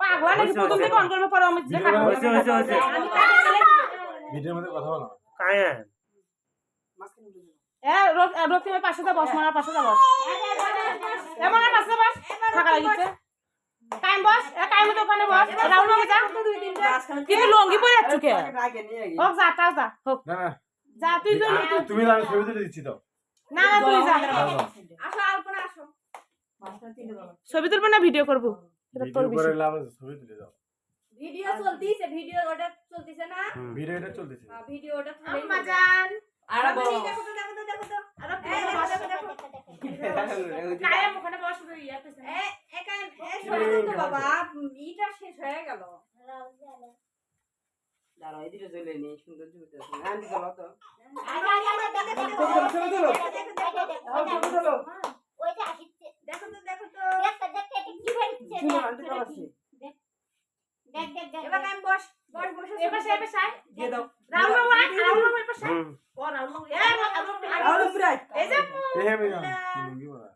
পাগলা নাকি প্রথম থেকে অন করবে পরে আমি। আমি কাটে ফেলে ভিডিওর মধ্যে কথা বলো। কায়া এ রোক রোক তুমি পাশে যা বস মারার পাশে যা বস। এমন আর পাশে বস। থাকা লাগিছে কাইম বস এ কাইম তো ওখানে বস রাউন্ড হবে যা। কিন্তু লঙ্গি পরে যাচ্ছ কে? হোক যা তা যা হোক। যা তুই তুমি না আমি ছবি তুলে দিচ্ছি তো। না না তুই যা। আসো আলপনা আসো। ছবি তুলবো না ভিডিও করব। এটা তোর বিষয় ছবি তুলে দাও ভিডিও চলতিছে ভিডিও ওটা চলতিছে না ভিডিও এটা চলতেছে আহ, তুলে আম্মা আর দেখো তো দেখো দেখো তো আরে দেখো, দেখো। কায়ে ওখানে বস তুই ইয়া এ, একা- এ, শোনো তো বাবা ইটা শেষ হয়ে গেল দাঁড়াও এদিকে চলে নি সুন্দর ছবিটা আছে আন্টি চলো তো দেখো তো দেখো তো আন্টি চলো আসছি এবার আমি বস বস বসে এবার সে এবার সাই দিয়ে দাও। রাউন্ড হবে রাউন্ড হবে এবার ও রাউন্ড হবে এ আলো রাউন্ড পুরাই এই যে এই আমি না লুঙ্গি পরা।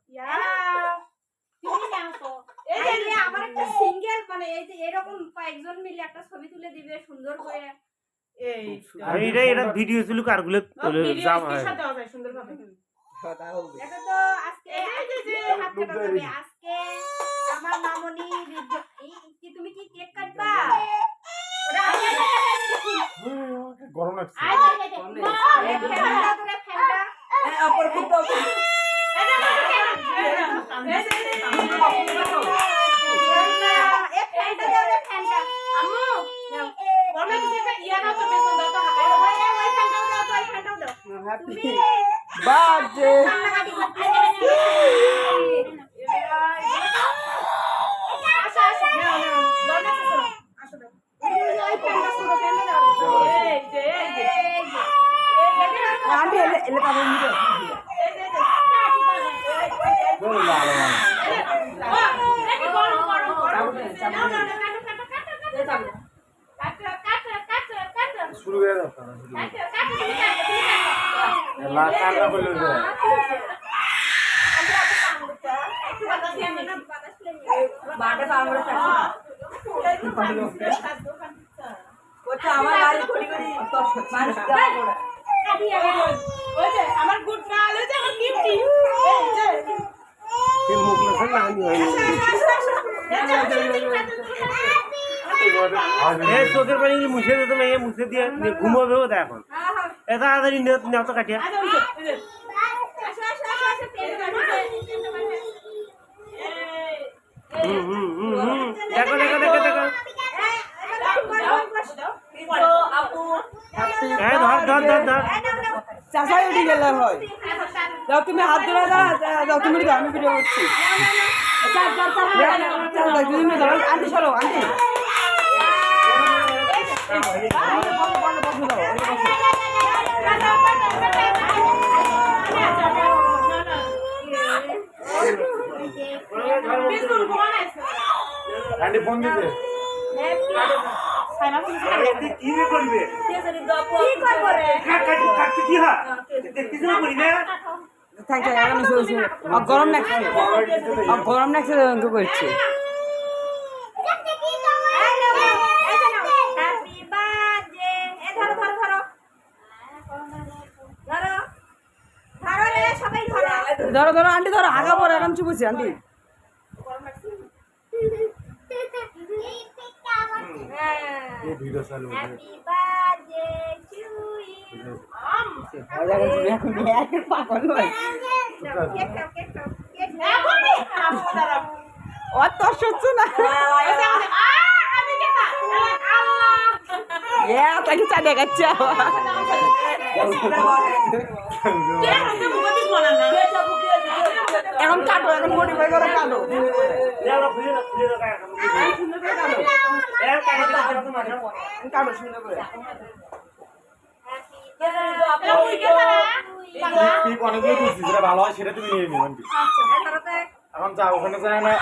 এই যে আমার একটা সিঙ্গেল মানে এই যে এরকম কয়েকজন মিলে একটা ছবি তুলে দিবে সুন্দর করে। এই এটা এটা ভিডিও ছিল কারগুলো ভিডিও সুন্দরভাবে। তো আজকে এই যে আজকে আমার মামনি তুমি কি কেক কাটবা ওটা আগে ওই, গরম লাগছে অপর এই ফ্যানটা দাও রে ফ্যানটা আম্মু বলে কিছু একটা ইয়া না তো বেতন দাও তো হাতে ওই ওই ফ্যানটাও দাও তো ওই ফ্যানটাও দাও হ্যাপি তুমি বার্থডে কান্নাকাটি করতে আসো আসো নাও নাও দরজা আসো আসো দাও ওই ফ্যানটা পুরো ফ্যানটা দাও এই যে এই যে এই যে আন্টি এলে এলে পাবো মিলে এই যে ওই লাল লাল। ও দেখি গরম গরম গরম নাও নাও নাও কাটো কাটো কাটো এই যাবে কাটো কাটো কাটো কাটো শুরু করে দাও কাটা বলে বাটে ওটা আমার বাড়ি করি করি মানুষ আমার গুড গার্ল যে আমার গিফট চোখের পানি মুছে দিত এই মুছে দিয়ে ঘুমাবে ওটা এখন এ তাড়াতাড়ি নেও তো কাটিয়া আচ্ছা দেখো দেখো দেখো দেখো এই ধর ধর ধর ধর। উঠে গেলে হয়। যাও তুমি হাত ধরে দাও যাও তুমি দাও আমি ভিডিও করছি। আন্টি চলো আন্টি বিস্কুট কোন আছে আন্টি ফোন দিতে সাইমা কি করবে? কি করব? কাটতে কি হয় গরম লাগছে? গরম লাগছে তো করছি। হ্যাপি বার্থডে এ ধরো ধরো ধরো। ধরো। ধরো রে সবাই ধরো। ধরো ধরো আন্টি ধরো আগা পরে এখন চুপছি আন্টি। এই ভিডিও চালু করে হ্যাপি বার্থডে টু ইউ এখন তুমি এখন পাগল নয় কেক খাও কেক খাও কেক খাও অত সহ্য না এ তাকে চা দেখাচ্ছে এখন কাটো এখন মডিফাই করে সুন্দর করে। সুন্দর তুলছি যেটা ভালো হয় সেটা তুমি নিয়ে তো এখন যা ওখানে যায় না